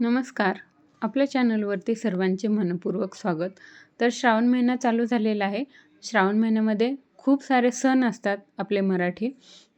नमस्कार. आपल्या चॅनलवरती सर्वांचे मनपूर्वक स्वागत. तर श्रावण महिना चालू झालेला आहे. श्रावण महिन्यामध्ये खूप सारे सण असतात आपले मराठी.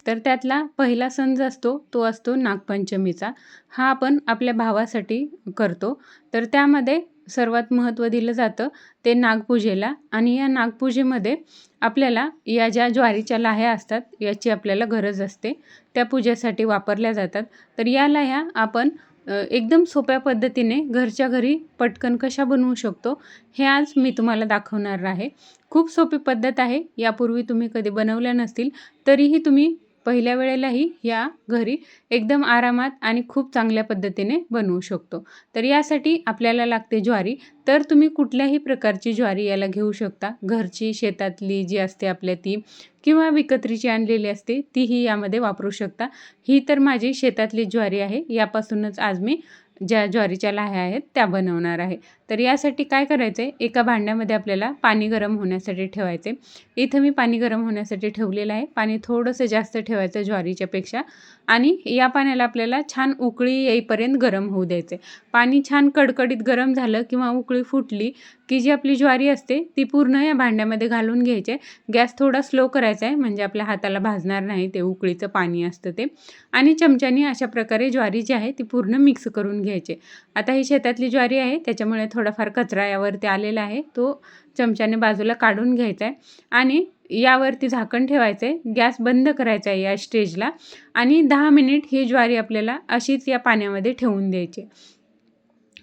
तर त्यातला पहिला सण जो असतो तो असतो नागपंचमीचा. हा आपण आपल्या भावासाठी करतो. तर त्यामध्ये सर्वात महत्त्व दिलं जातं ते नागपूजेला. आणि या नागपूजेमध्ये आपल्याला या ज्या ज्वारीच्या लाह्या असतात याची आपल्याला गरज असते. त्या पूजेसाठी वापरल्या जातात. तर या लाह्या आपण एकदम सोप्या पद्धतीने घरच्या घरी पटकन कशा बनवू शकतो हे आज मी तुम्हाला दाखवणार आहे. खूप सोपी पद्धत आहे यापूर्वी तुम्ही कधी बनवल्या नसतील तरीही तुम्ही पहिल्या वेळेलाही या घरी एकदम आरामात आणि खूप चांगल्या पद्धतीने बनवू शकतो. तर यासाठी आपल्याला लागते ज्वारी. तर तुम्ही कुठल्याही प्रकारची ज्वारी याला घेऊ शकता. घरची शेतातली जी असते आपल्या ती किंवा विकत्रीची आणलेली असते तीही यामध्ये वापरू शकता. ही तर माझी शेतातली ज्वारी आहे. यापासूनच आज मी ज्या ज्वारीच्या लाह्या आहेत त्या बनवणार आहे. तर यासाठी काय करायचं आहे एका भांड्यामध्ये आपल्याला पाणी गरम होण्यासाठी ठेवायचे. इथं मी पाणी गरम होण्यासाठी ठेवलेलं आहे. पाणी थोडंसं जास्त ठेवायचं ज्वारीच्यापेक्षा. आणि या पाण्याला आपल्याला छान उकळी येईपर्यंत गरम होऊ द्यायचे पाणी छान कडकडीत गरम झालं किंवा उकळी फुटली की जी आपली ज्वारी असते ती पूर्ण या भांड्यामध्ये घालून घ्यायचे. गॅस थोडा स्लो करायचा आहे म्हणजे आपल्या हाताला भाजणार नाही ते उकळीचं पाणी असतं ते. आणि चमच्यानी अशा प्रकारे ज्वारी जी आहे ती पूर्ण मिक्स करून घ्यायचे. घ्यायचे. आता ही शेतातली ज्वारी आहे त्याच्यामुळे थोडाफार कचरा यावरती आलेला आहे. तो चमच्याने बाजूला काढून घ्यायचा आहे आणि यावरती झाकण ठेवायचं आहे गॅस बंद करायचा आहे या स्टेजला आणि दहा मिनिट ही ज्वारी आपल्याला अशीच या पाण्यामध्ये ठेवून द्यायची.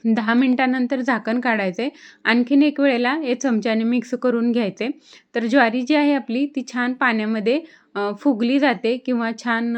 दहा मिनटानंतर झाकण काढायचं. आहे आणखीन एक वेळेला हे चमच्याने मिक्स करून घ्यायचे. तर ज्वारी जी आहे आपली ती छान पाण्यामध्ये फुगली जाते किंवा छान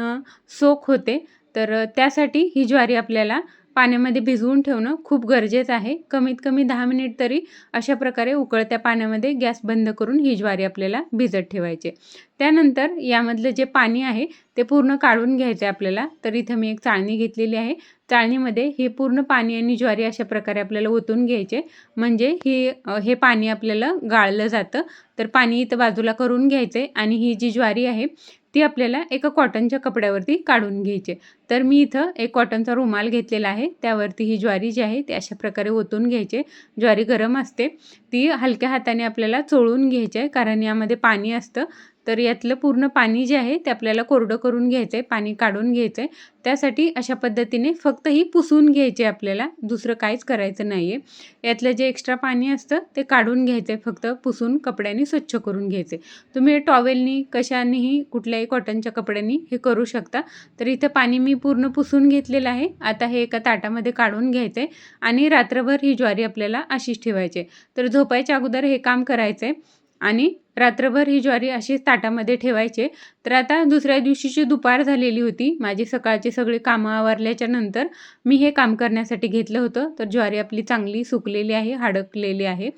सोक होते. तर त्यासाठी ही ज्वारी आपल्याला पाण्यामध्ये भिजवून ठेवणं खूप गरजेचं आहे. कमीत कमी दहा मिनिट तरी अशा प्रकारे उकळत्या पाण्यामध्ये गॅस बंद करून ही ज्वारी आपल्याला भिजत ठेवायचे त्यानंतर यामधलं जे पाणी आहे ते पूर्ण काढून घ्यायचं आहे आपल्याला. तर इथं मी एक चाळणी घेतलेली आहे. चाळणीमध्ये हे पूर्ण पाणी आणि ज्वारी अशा प्रकारे आपल्याला ओतून घ्यायचे म्हणजे ही हे पाणी आपल्याला गाळलं जातं. तर पाणी इथं बाजूला करून घ्यायचे आणि ही जी ज्वारी आहे ती आपल्याला एका कॉटनच्या कपड्यावरती काढून घ्यायची. तर मी इथं एक कॉटनचा रुमाल घेतलेला आहे. त्यावरती ही ज्वारी जी आहे ती अशा प्रकारे ओतून घ्यायचे. ज्वारी गरम असते. ती हलक्या हाताने आपल्याला चोळून घ्यायची आहे कारण यामध्ये पाणी असतं. तर यातलं पूर्ण पाणी जे आहे ते आपल्याला कोरडं करून घ्यायचं आहे पाणी काढून घ्यायचं आहे त्यासाठी अशा पद्धतीने फक्त ही पुसून घ्यायचे आपल्याला दुसरं काहीच करायचं नाही आहे यातलं जे एक्स्ट्रा पाणी असतं ते काढून घ्यायचं आहे फक्त पुसून कपड्यांनी स्वच्छ करून घ्यायचे तुम्ही टॉवेलनी कशानेही कुठल्याही कॉटनच्या कपड्यांनी हे करू शकता. तर इथं पाणी मी पूर्ण पुसून घेतलेलं आहे. आता हे एका ताटामध्ये काढून घ्यायचं आहे आणि रात्रभर ही ज्वारी आपल्याला अशीच ठेवायची तर झोपायच्या अगोदर हे काम करायचं आहे आणि रात्रभर ही ज्वारी अशीच ताटामध्ये ठेवायचे. तर आता दुसऱ्या दिवशीची दुपार झालेली होती. माझी सकाळचे सगळे कामं आवरल्याच्या नंतर मी हे काम करण्यासाठी घेतलं होतं. तर ज्वारी आपली चांगली सुकलेली आहे हडकलेली आहे.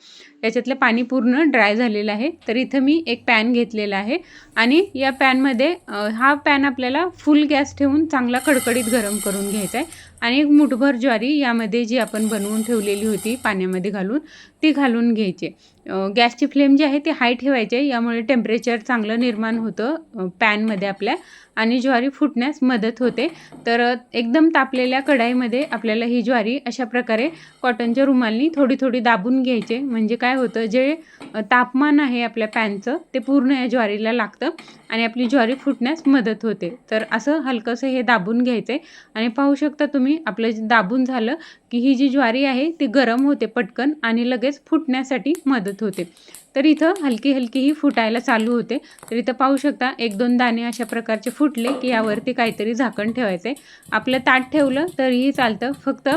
याच्यातलं पाणी पूर्ण ड्राय झालेलं आहे. तर इथं मी एक पॅन घेतलेला आहे आणि या पॅनमध्ये हा पॅन आपल्याला फुल गॅस ठेवून चांगला कडकडीत गरम करून घ्यायचा आहे. आणि एक मुठभर ज्वारी यामध्ये जी आपण बनवून ठेवलेली होती पाण्यामध्ये घालून ती घालून घ्यायची. गॅसची फ्लेम जी आहे ती हाय ठेवायची यामुळे टेम्परेचर चांगलं निर्माण होतं पॅनमध्ये आपल्या. आणि ज्वारी फुटण्यास मदत होते. तर एकदम तापलेल्या कढाईमध्ये आपल्याला ही ज्वारी अशा प्रकारे कॉटनच्या रुमालनी थोडी थोडी दाबून घ्यायचे. म्हणजे काय होतं जे तापमान आहे आपल्या पॅनचं ते पूर्ण या ज्वारीला लागतं. आणि आपली ज्वारी फुटण्यास मदत होते. तर असं हलकंसं हे दाबून घ्यायचं. आहे आणि पाहू शकता तुम्ही आपलं दाबून झालं की ही जी ज्वारी आहे ती गरम होते पटकन आणि लगेच फुटण्यासाठी मदत होते. तर इथं हलकी हलकी ही फुटायला चालू होते. तर इथं पाहू शकता एक दोन दाणे अशा प्रकारचे फुटले की यावरती काहीतरी झाकण ठेवायचं. आहे आपलं ताट ठेवलं तरीही चालतं. फक्त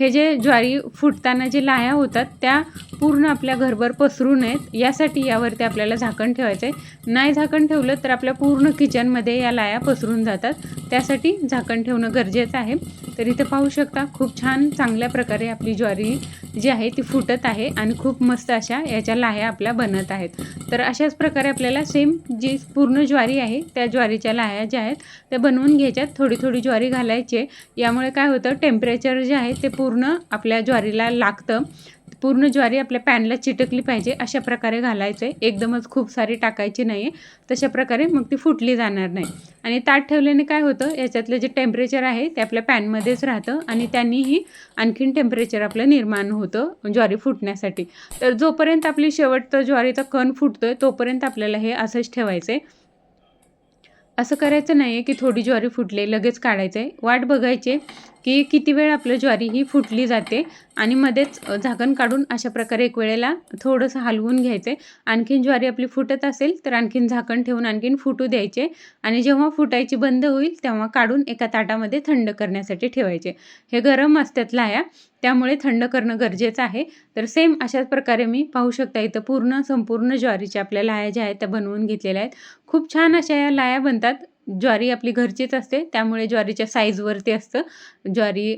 हे जे ज्वारी फुटताना जे लाया होतात त्या पूर्ण आपल्या घरभर पसरू नयेत. यासाठी यावरती आपल्याला झाकण ठेवायचं आहे नाही झाकण ठेवलं तर आपल्या पूर्ण किचनमध्ये या लाया पसरून जातात. त्यासाठी झाकण ठेवणं गरजेचं आहे. तर इथं पाहू शकता खूप छान चांगल्या प्रकारे आपली ज्वारी जी आहे ती फुटत आहे आणि खूप मस्त अशा याच्या लाह्या आपल्या बनत आहेत. तर अशाच प्रकारे आपल्याला सेम जी पूर्ण ज्वारी आहे त्या ज्वारीच्या लाह्या ज्या आहेत त्या बनवून घ्यायच्यात. थोडी थोडी ज्वारी घालायची यामुळे काय होतं टेम्परेचर जे आहे ते पूर्ण आपल्या ज्वारीला लागतं. पूर्ण ज्वारी आपल्या पॅनला चिटकली पाहिजे अशा प्रकारे घालायचं आहे एकदमच खूप सारी टाकायची नाही आहे तशा प्रकारे मग ती फुटली जाणार नाही. आणि ताट ठेवल्याने काय होतं याच्यातलं जे टेम्परेचर आहे ते आपल्या पॅनमध्येच राहतं आणि त्यांनीही आणखीन टेम्परेचर आपलं निर्माण होतं ज्वारी फुटण्यासाठी. तर जोपर्यंत आपली शेवटचं ज्वारीचा कण फुटतो आहे तोपर्यंत आपल्याला हे असंच ठेवायचं आहे असं करायचं नाही आहे की थोडी ज्वारी फुटले लगेच काढायचं आहे वाट बघायची की किती वेळ आपलं ज्वारी ही फुटली जाते आणि मध्येच झाकण काढून अशा प्रकारे एक वेळेला थोडंसं हलवून घ्यायचं. आहे आणखीन ज्वारी आपली फुटत असेल तर आणखीन झाकण ठेवून आणखीन फुटू द्यायचे आणि जेव्हा फुटायची बंद होईल तेव्हा काढून एका ताटामध्ये थंड करण्यासाठी ठेवायचे. हे गरम असतात लाया त्यामुळे थंड करणं गरजेचं आहे. तर सेम अशाच प्रकारे मी पाहू शकता इथं पूर्ण संपूर्ण ज्वारीच्या आपल्या लाया ज्या आहेत त्या बनवून घेतलेल्या आहेत. खूप छान अशा या लाया बनतात. ज्वारी आपली घरचीच असते त्यामुळे ज्वारीच्या साईजवरती असतं. ज्वारी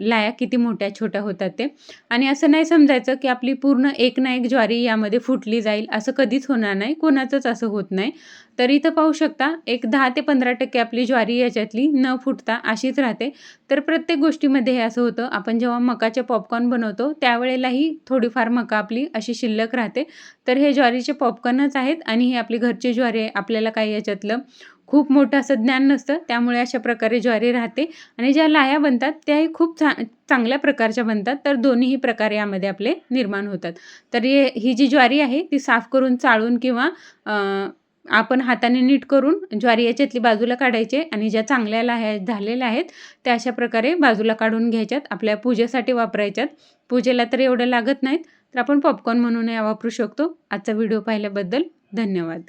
लाया किती मोठ्या छोट्या होतात ते. आणि असं नाही समजायचं की आपली पूर्ण एक ना एक ज्वारी यामध्ये फुटली जाईल असं कधीच होणार नाही कोणाचंच असं होत नाही. तर इथं पाहू शकता एक दहा ते पंधरा टक्के आपली ज्वारी याच्यातली न फुटता अशीच राहते. तर प्रत्येक गोष्टीमध्ये हे असं होतं आपण जेव्हा मकाचे पॉपकॉर्न बनवतो त्यावेळेलाही थोडीफार मका आपली अशी शिल्लक राहते. तर हे ज्वारीचे पॉपकॉर्नच आहेत आणि ही आपली घरची ज्वारी आहे आपल्याला काही याच्यातलं खूप मोठं असं ज्ञान नसतं त्यामुळे अशा प्रकारे ज्वारी राहते. आणि ज्या लाया बनतात त्याही खूप चा चांगल्या प्रकारच्या बनतात तर दोन्हीही प्रकार यामध्ये आपले निर्माण होतात. तर हे ही जी ज्वारी आहे ती साफ करून चाळून किंवा आपण हाताने नीट करून ज्वारी याच्यातली बाजूला काढायचे आणि ज्या चांगल्या लाह्या झालेल्या आहेत त्या अशा प्रकारे बाजूला काढून घ्यायच्यात आपल्या पूजेसाठी वापरायच्यात. पूजेला तर एवढं लागत नाहीत तर आपण पॉपकॉर्न म्हणून या वापरू शकतो. आजचा व्हिडिओ पाहिल्याबद्दल धन्यवाद.